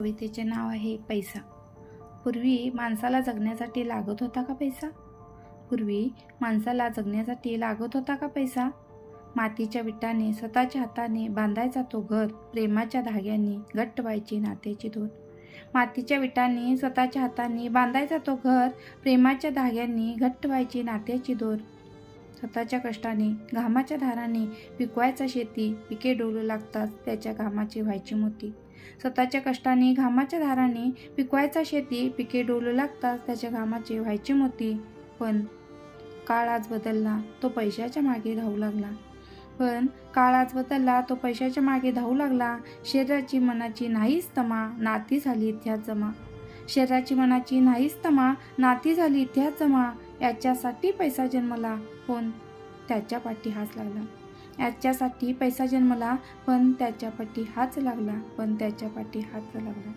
कवितेचे नाव आहे पैसा. पूर्वी माणसाला जगण्यासाठी लागत होता का पैसा? पूर्वी माणसाला जगण्यासाठी लागत होता का पैसा? मातीच्या विटाने स्वतःच्या हाताने बांधायचा तो घर प्रेमाच्या धाग्यांनी घट्ट व्हायची नात्याची दोन मातीच्या विटाने स्वतःच्या हाताने बांधायचा तो घर प्रेमाच्या धाग्यांनी घट्ट व्हायची नात्याची दोर स्वतःच्या कष्टाने घामाच्या धाराने पिकवायचा शेती पिके डोलू लागताच त्याच्या घामाची व्हायची मोती. स्वतःच्या कष्टाने घामाच्या धाराने पिकवायचा शेती पिके डोलू लागताच त्याच्या घामाचे व्हायची मोती. पण काळ आज बदलला तो पैशाच्या मागे धावू लागला. पण काळ आज बदलला तो पैशाच्या मागे धावू लागला. शरीराची मनाची नाहीच तमा नाती झाली इतिहास जमा. शरीराची मनाची नाहीच तमा नाती झाली इतिहास जमा. याच्यासाठी पैसा जन्मला पण त्याच्या पाठी हाच लागला. याच्यासाठी पैसा जन्मला पण त्याच्या पाठी हाच लागला पण त्याच्या पाठी हाच लागला.